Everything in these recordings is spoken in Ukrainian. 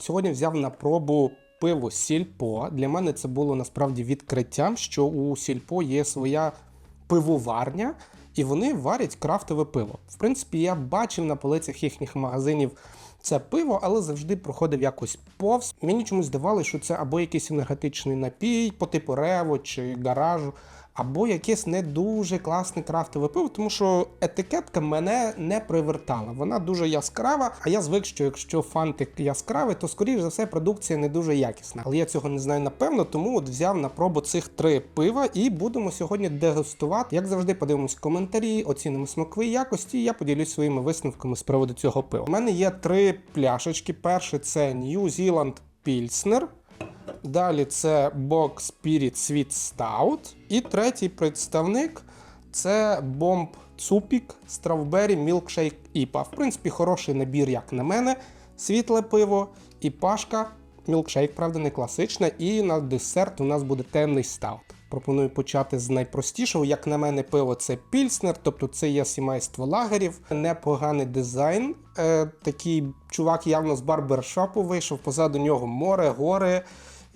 Сьогодні взяв на пробу пиво Сільпо. Для мене це було насправді відкриттям, що у Сільпо є своя пивоварня, і вони варять крафтове пиво. В принципі, я бачив на полицях їхніх магазинів це пиво, але завжди проходив якось повз. Мені чомусь здавалося, що це або якийсь енергетичний напій по типу рево чи гаражу. Або якесь не дуже класне крафтове пиво, тому що етикетка мене не привертала. Вона дуже яскрава, а я звик, що якщо фантик яскравий, то скоріш за все продукція не дуже якісна. Але я цього не знаю напевно, тому от взяв на пробу цих три пива і будемо сьогодні дегустувати. Як завжди, подивимось коментарі, оцінимо смакові якості. І я поділюсь своїми висновками з приводу цього пива. У мене є три пляшечки. Перше це New Zealand Pilsner. Далі це Box Spirit Sweet Stout. І третій представник це Bomb Цупік Strawberry Milkshake IPA. В принципі, хороший набір, як на мене. Світле пиво і пашка. Мілкшейк, правда, не класична. І на десерт у нас буде темний стаут. Пропоную почати з найпростішого. Як на мене, пиво це пільснер, тобто це є сімейство лагерів. Непоганий дизайн. Е, такий чувак явно з барбершопу вийшов. Позаду нього море, гори.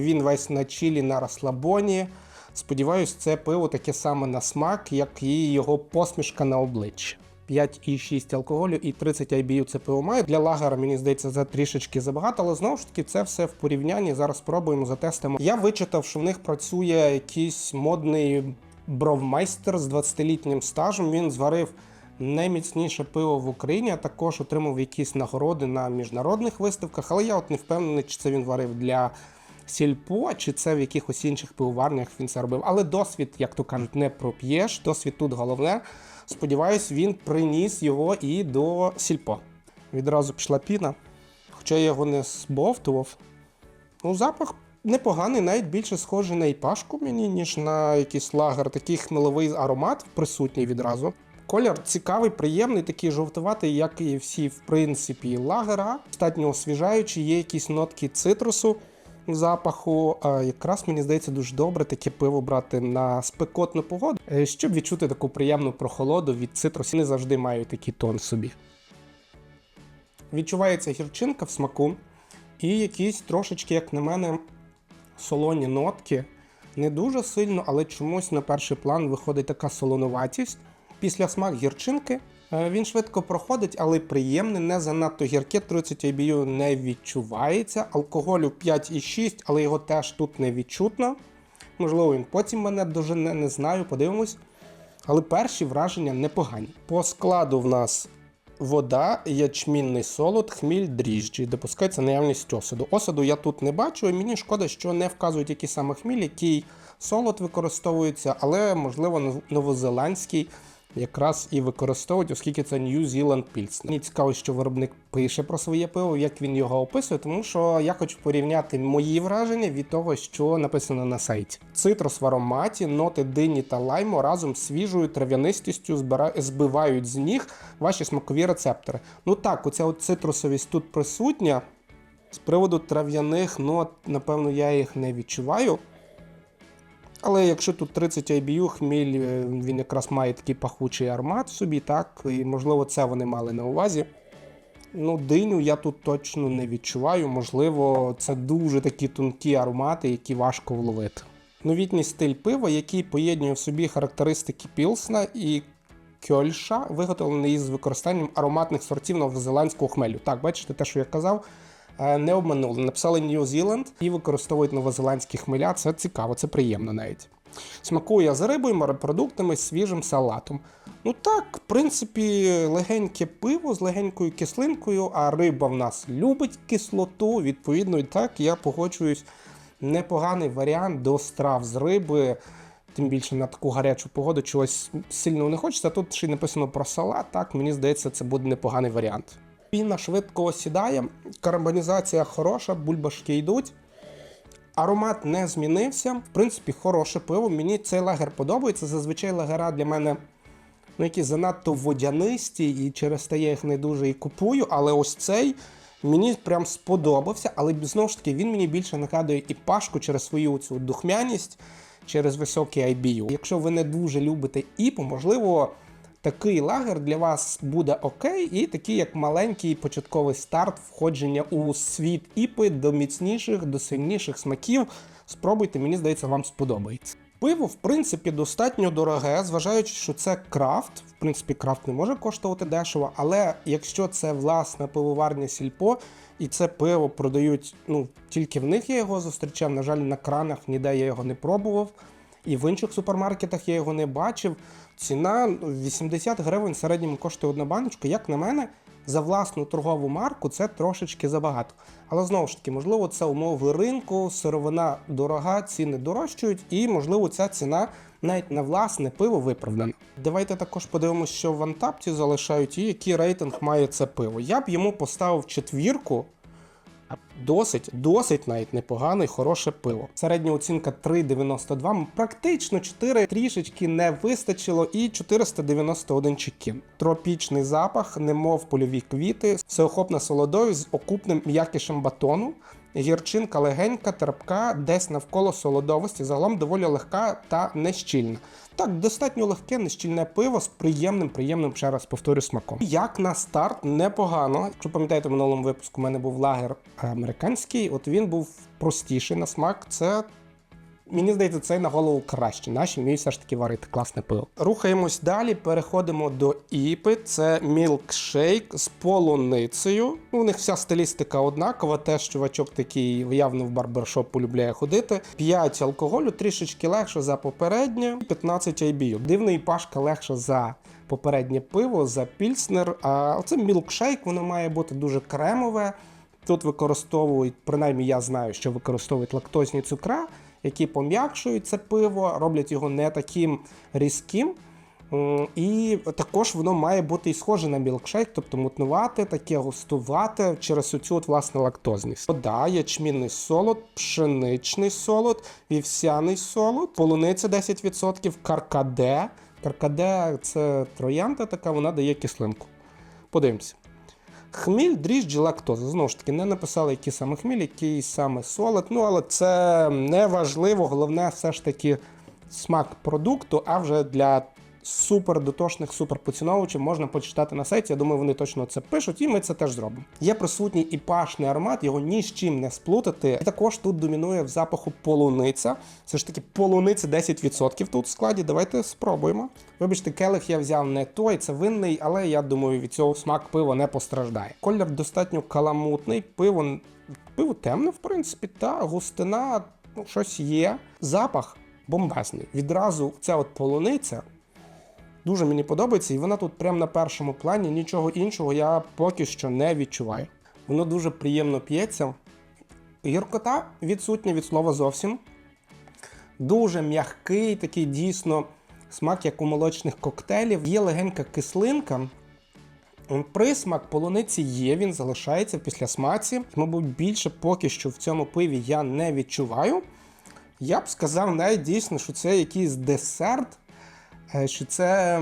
Він весь на чилі, на розслабоні. Сподіваюсь, це пиво таке саме на смак, як і його посмішка на обличчі. 5,6 алкоголю і 30 IBU це пиво має. Для лагера, мені здається, це трішечки забагато, але знову ж таки це все в порівнянні. Зараз спробуємо затестимо. Я вичитав, що в них працює якийсь модний бровмайстер з 20-літнім стажем. Він зварив найміцніше пиво в Україні, а також отримав якісь нагороди на міжнародних виставках. Але я от не впевнений, чи це він варив для сільпо, чи це в якихось інших пивоварнях він це робив. Але досвід, як то кажуть, не проп'єш. Досвід тут головне. Сподіваюсь, він приніс його і до сільпо. Відразу пішла піна. Хоча я його не збовтував. Ну, запах непоганий, навіть більше схожий на іпашку мені, ніж на якийсь лагер. Такий хмеловий аромат присутній відразу. Колір цікавий, приємний, такий жовтуватий, як і всі, в принципі, лагера. Достатньо освіжаючий, є якісь нотки цитрусу запаху. Якраз мені здається дуже добре таке пиво брати на спекотну погоду, е, щоб відчути таку приємну прохолоду від цитрусу. Не завжди мають такий тон собі. Відчувається гірчинка в смаку, і якісь трошечки, як на мене, солоні нотки. Не дуже сильно, але чомусь на перший план виходить така солонуватість. Після смак гірчинки він швидко проходить, але приємний, не занадто гірке. 30 IBU не відчувається. Алкоголю 5,6, але його теж тут не відчутно. Можливо, він потім мене дожене, не знаю, подивимось. Але перші враження непогані. По складу в нас вода, ячмінний солод, хміль, дріжджі. Допускається наявність осаду. Осаду я тут не бачу, і мені шкода, що не вказують, який саме хміль, який солод використовується, але можливо новозеландський якраз і використовують, оскільки це New Zealand Pilsner. Мені цікаво, що виробник пише про своє пиво, як він його описує, тому що я хочу порівняти мої враження від того, що написано на сайті. Цитрус в ароматі, ноти дині та лайму разом з свіжою трав'янистістю збивають з ніг ваші смакові рецептори. Ну так, оця от цитрусовість тут присутня. З приводу трав'яних нот, напевно, я їх не відчуваю. Але якщо тут 30 IBU, хміль, е, він якраз має такий пахучий аромат в собі, так, і можливо це вони мали на увазі. Ну, диню я тут точно не відчуваю. Можливо, це дуже такі тонкі аромати, які важко вловити. Новітній стиль пива, який поєднує в собі характеристики Пілсна і Кьольша, виготовлений із використанням ароматних сортів новозеландського хмелю. Так, бачите, те, що я казав, не обманули. Написали Zealand і використовують новозеландські хмеля. Це цікаво, це приємно навіть. Смакує з рибою, морепродуктами, свіжим салатом. Ну так, в принципі, легеньке пиво з легенькою кислинкою, а риба в нас любить кислоту. Відповідно, і так я погоджуюсь. Непоганий варіант до страв з риби. Тим більше на таку гарячу погоду чогось сильно не хочеться. Тут ще й написано про салат. Так, мені здається, це буде непоганий варіант. Піна швидко осідає, карбонізація хороша, бульбашки йдуть. Аромат не змінився. В принципі, хороше пиво. Мені цей лагер подобається. Зазвичай лагера для мене ну, якісь занадто водянисті, і через те я їх не дуже і купую. Але ось цей мені прям сподобався. Але знову ж таки він мені більше нагадує і пашку через свою цю духмяність, через високий IBU. Якщо ви не дуже любите іпу, можливо. Такий лагер для вас буде окей, і такий як маленький початковий старт входження у світ іпи до міцніших, до сильніших смаків. Спробуйте, мені здається, вам сподобається. Пиво, в принципі, достатньо дороге, зважаючи, що це крафт. В принципі, крафт не може коштувати дешево, але якщо це власна пивоварня сільпо, і це пиво продають ну, тільки в них я його зустрічав. На жаль, на кранах ніде я його не пробував. І в інших супермаркетах я його не бачив. Ціна 80 гривень в середньому коштує одна баночка. Як на мене, за власну торгову марку це трошечки забагато. Але знову ж таки, можливо, це умови ринку, сировина дорога, ціни дорожчають, і можливо ця ціна навіть на власне пиво виправдана. Давайте також подивимося, що в Антапті залишають і який рейтинг має це пиво. Я б йому поставив четвірку. Досить, досить навіть непогане, хороше пиво. Середня оцінка 3,92, практично 4 трішечки не вистачило, і 491 чекін. Тропічний запах, немов польові квіти, всеохопна солодовість з окупним м'якішем батону. Гірчинка легенька, терпка, десь навколо солодовості, загалом доволі легка та нещільна. Так, достатньо легке, нещільне пиво з приємним, приємним, ще раз повторю, смаком. Як на старт, непогано. Якщо пам'ятаєте, в минулому випуску у мене був лагер американський, от він був простіший на смак. Це Мені здається, це на голову краще. Наші вміють все ж таки варити класне пиво. Рухаємось далі, переходимо до іпи. Це мілкшейк з полуницею. Ну, у них вся стилістика однакова. Теж чувачок такий явно в барбершоп полюбляє ходити. 5 алкоголю, трішечки легше за попереднє, 15 IBU. Дивний пашка легше за. Попереднє пиво за пільснер. А це мілкшейк, воно має бути дуже кремове. Тут використовують, принаймні я знаю, що використовують лактозні цукра, які пом'якшують це пиво, роблять його не таким різким. І також воно має бути і схоже на мілкшейк, тобто мутнувати, таке густувати через оцю от, власне лактозність. Вода, ячмінний солод, пшеничний солод, вівсяний солод, полуниця 10%, каркаде. Каркаде це троянда така, вона дає кислинку. Подивимося. Хміль, дріжджі, лактоза. Знову ж таки, не написали, які саме хміль, який саме солод. Ну, але це не важливо. Головне, все ж таки, смак продукту, а вже для супер дотошних, супер поціновувачів можна почитати на сайті. Я думаю, вони точно це пишуть, і ми це теж зробимо. Є присутній і пашний аромат, його ні з чим не сплутати. І також тут домінує в запаху полуниця. Це ж таки полуниця 10% тут в складі. Давайте спробуємо. Вибачте, келих я взяв не той, це винний, але я думаю, від цього смак пива не постраждає. Колір достатньо каламутний, пиво, пиво темне, в принципі, та густина, ну, щось є. Запах бомбезний. Відразу ця от полуниця. Дуже мені подобається, і вона тут прямо на першому плані. Нічого іншого я поки що не відчуваю. Воно дуже приємно п'ється. Гіркота відсутня від слова зовсім. Дуже м'який, такий дійсно смак, як у молочних коктейлів. Є легенька кислинка. Присмак полуниці є, він залишається після смаці. Мабуть, більше поки що в цьому пиві я не відчуваю. Я б сказав навіть дійсно, що це якийсь десерт. Е, Що це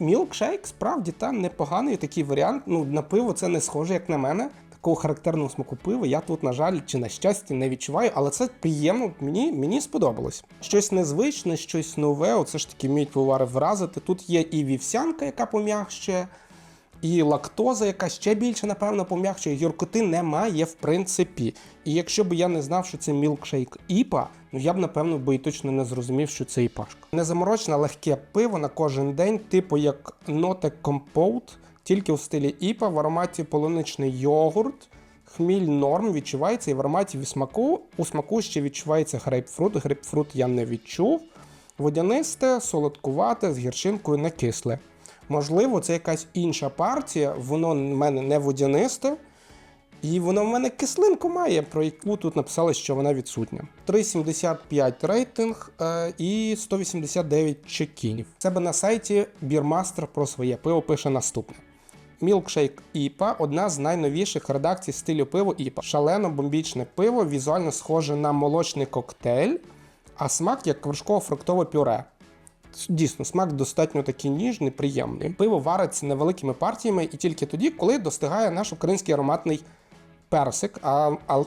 мілкшейк, справді та непоганий такий варіант. Ну, на пиво це не схоже, як на мене. Такого характерного смаку пива я тут, на жаль, чи на щастя не відчуваю, але це приємно, мені, мені сподобалось. Щось незвичне, щось нове, оце ж таки вміють пивовари вразити. Тут є і вівсянка, яка пом'якшує, і лактоза, яка ще більше, напевно, пом'якшує. Гіркоти немає, в принципі. І якщо б я не знав, що це мілкшейк іпа, ну я б напевно би і точно не зрозумів, що це іпашка. Незаморочне, легке пиво на кожен день, типу як Note Compote, тільки у стилі іпа, в ароматі полуничний йогурт. Хміль норм відчувається і в ароматі в смаку. У смаку ще відчувається грейпфрут. Грейпфрут я не відчув. Водянисте, солодкувате, з гірчинкою не кисле. Можливо, це якась інша партія, воно в мене не водянисте, і воно в мене кислинку має, про яку тут написали, що вона відсутня. 3,75 рейтинг е, і 189 чекінів. Себе на сайті Бірмастер про своє пиво пише наступне. Мілкшейк Іпа одна з найновіших редакцій стилю пиво Іпа. Шалено бомбічне пиво, візуально схоже на молочний коктейль, а смак як вершково-фруктове пюре. Дійсно, смак достатньо такий ніжний, приємний. Пиво вариться невеликими партіями і тільки тоді, коли достигає наш український ароматний персик. А, а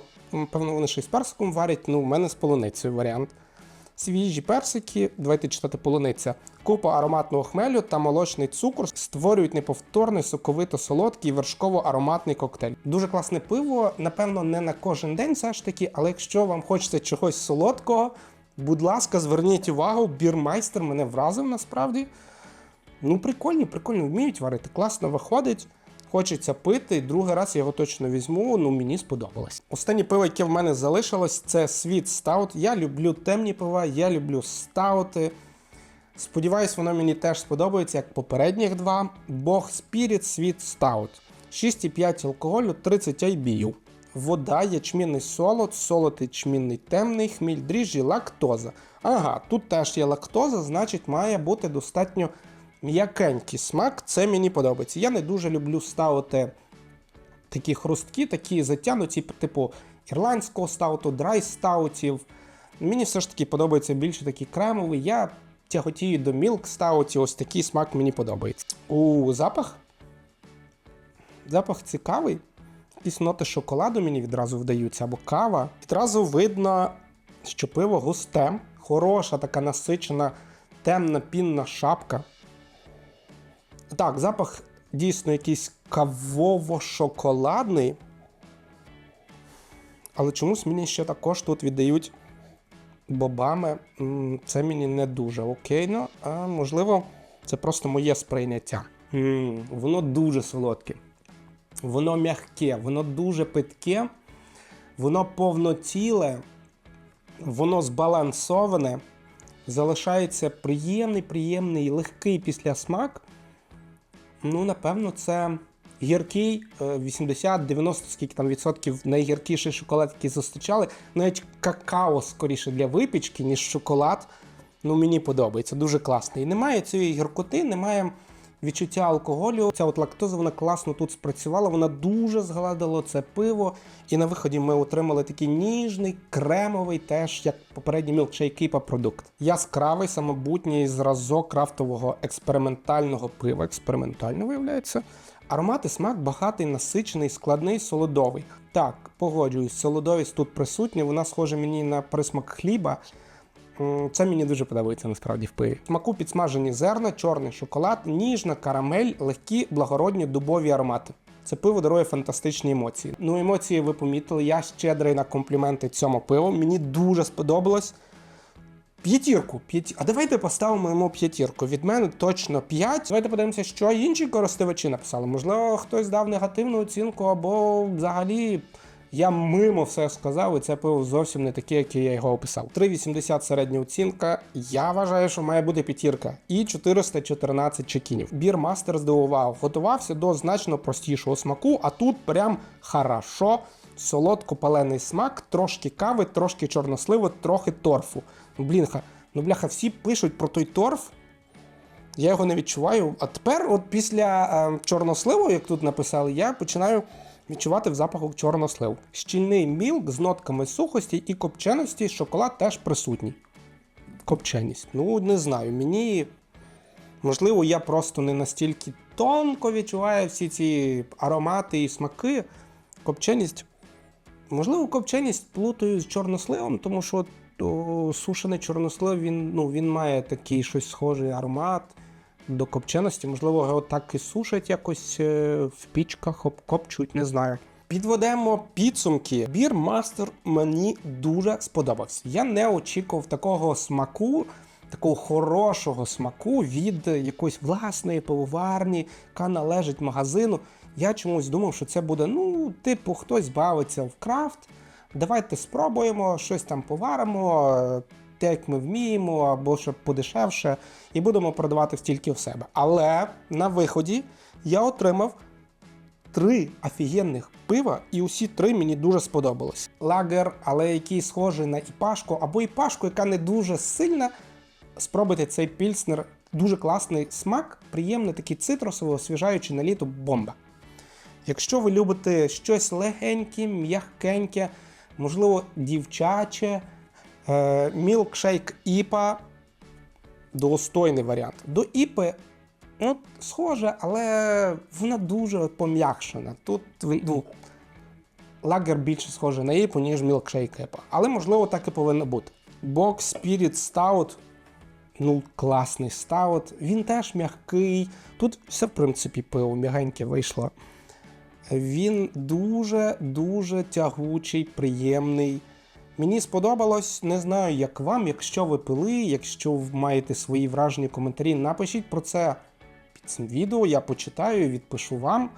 певно, вони ще й з персиком варять. Ну, у мене з полуницею варіант. свіжі персики, давайте читати полуниця, купа ароматного хмелю та молочний цукор створюють неповторний соковито-солодкий вершково-ароматний коктейль. Дуже класне пиво, напевно, не на кожен день, все ж таки, але якщо вам хочеться чогось солодкого, будь ласка, зверніть увагу, бірмайстер мене вразив насправді. Ну, прикольні, прикольно, вміють варити, класно виходить. Хочеться пити, другий раз я його точно візьму, ну мені сподобалось. Останнє пиво, яке в мене залишилось, це Sweet Stout. Я люблю темні пива, я люблю стаути. Сподіваюсь, воно мені теж сподобається, як попередніх два. Бог Spirit Sweet Stout. 6,5 алкоголю, 30 IBU. Вода, ячмінний солод, солод ячмінний темний, хміль дріжджі, лактоза. Ага, тут теж є лактоза, значить має бути достатньо м'якенький смак. Це мені подобається. Я не дуже люблю ставити такі хрусткі, такі затягнуті, типу ірландського стауту, драй стаутів. Мені все ж таки подобається більше такі кремові. Я тяготію до мілк стаутів, ось такий смак мені подобається. У запах. Запах цікавий. Якісь ноти шоколаду мені відразу вдаються, або кава. Відразу видно, що пиво густе, хороша, така насичена, темна пінна шапка. Так, запах дійсно якийсь кавово-шоколадний. Але чомусь мені ще також тут віддають бобами. Це мені не дуже окейно, а можливо, це просто моє сприйняття. М, Воно дуже солодке, воно м'яке, воно дуже питке, воно повноціле, воно збалансоване. Залишається приємний, приємний, легкий післясмак. Ну, напевно, це гіркий е, 80-90 скільки там відсотків найгіркіший шоколад, який зустрічали. Навіть какао скоріше для випічки, ніж шоколад. Ну, мені подобається, дуже класний. І немає цієї гіркоти, немає відчуття алкоголю. Ця от лактоза вона класно тут спрацювала, вона дуже згладила це пиво. І на виході ми отримали такий ніжний, кремовий, теж як попередній мілкшейк Кіпа продукт. Яскравий, самобутній зразок крафтового експериментального пива. Експериментально виявляється. Аромат і смак багатий, насичений, складний, солодовий. Так, погоджуюсь, солодовість тут присутня, вона схожа мені на присмак хліба. Це мені дуже подобається насправді в пиві. Смаку підсмажені зерна, чорний шоколад, ніжна карамель, легкі, благородні дубові аромати. Це пиво дарує фантастичні емоції. Ну, емоції ви помітили. Я щедрий на компліменти цьому пиву. Мені дуже сподобалось. П'ятірку. П'яті... А давайте поставимо йому п'ятірку. Від мене точно 5. Давайте подивимося, що інші користувачі написали. Можливо, хтось дав негативну оцінку, або взагалі я мимо все сказав, і це пиво зовсім не таке, як я його описав. 3,80 середня оцінка. Я вважаю, що має бути п'ятірка. І 414 чекінів. Бірмастер здивував, готувався до значно простішого смаку, а тут прям хорошо. Солодко-палений смак, трошки кави, трошки чорносливи, трохи торфу. Ну, блінха, ну бляха, всі пишуть про той торф. Я його не відчуваю. А тепер, от після е, чорносливу, як тут написали, я починаю відчувати в запаху чорнослив. Щільний мілк з нотками сухості і копченості, шоколад теж присутній. Копченість. Ну, не знаю. Мені. Можливо, я просто не настільки тонко відчуваю всі ці аромати і смаки. Копченість. Можливо, копченість плутаю з чорносливом, тому що о, сушений чорнослив він, ну, він має такий щось схожий аромат до копченості. Можливо, його так і сушать якось е, в пічках, обкопчують, не знаю. Підведемо підсумки. Бір Мастер мені дуже сподобався. Я не очікував такого смаку, такого хорошого смаку від якоїсь власної пивоварні, яка належить магазину. Я чомусь думав, що це буде, ну, типу, хтось бавиться в крафт. Давайте спробуємо, щось там поваримо, те, як ми вміємо, або щоб подешевше, і будемо продавати стільки в себе. Але на виході я отримав три офігенних пива, і усі три мені дуже сподобались. Лагер, але який схожий на іпашку, або іпашку, яка не дуже сильна. Спробуйте цей пільснер. Дуже класний смак, приємний, такий цитрусовий, освіжаючий на літо бомба. Якщо ви любите щось легеньке, м'якеньке, можливо, дівчаче, мілкшейк іпа достойний варіант. До іпи ну, схоже, але вона дуже пом'якшена. Тут ну, лагер більше схоже на іпу, ніж мілкшейк іпа. Але можливо так і повинно бути. Box Spirit Stout. Ну, класний стаут. Він теж м'який. Тут все, в принципі, пиво м'ягеньке вийшло. Він дуже-дуже тягучий, приємний. Мені сподобалось, не знаю, як вам. Якщо ви пили, якщо ви маєте свої вражені коментарі, напишіть про це під цим відео, я почитаю і відпишу вам.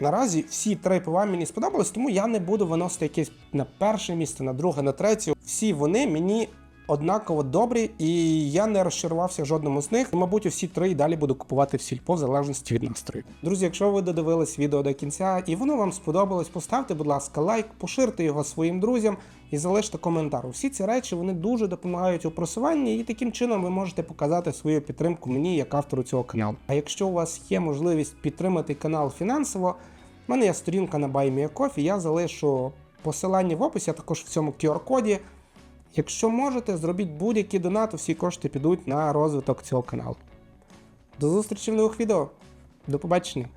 Наразі всі три пива мені сподобались, тому я не буду виносити якесь на перше місце, на друге, на третє. Всі вони мені однаково добрі, і я не розчарувався жодному з них. Мабуть, усі три і далі буду купувати в сільпо в залежності від настрою. Друзі, якщо ви додивились відео до кінця і воно вам сподобалось, поставте, будь ласка, лайк, поширте його своїм друзям і залиште коментар. Всі ці речі вони дуже допомагають у просуванні, і таким чином ви можете показати свою підтримку мені як автору цього каналу. А якщо у вас є можливість підтримати канал фінансово, в мене є сторінка на BuyMeACoffee, я залишу посилання в описі, а також в цьому QR-коді. Якщо можете, зробіть будь-який донат, всі кошти підуть на розвиток цього каналу. До зустрічі в нових відео. До побачення!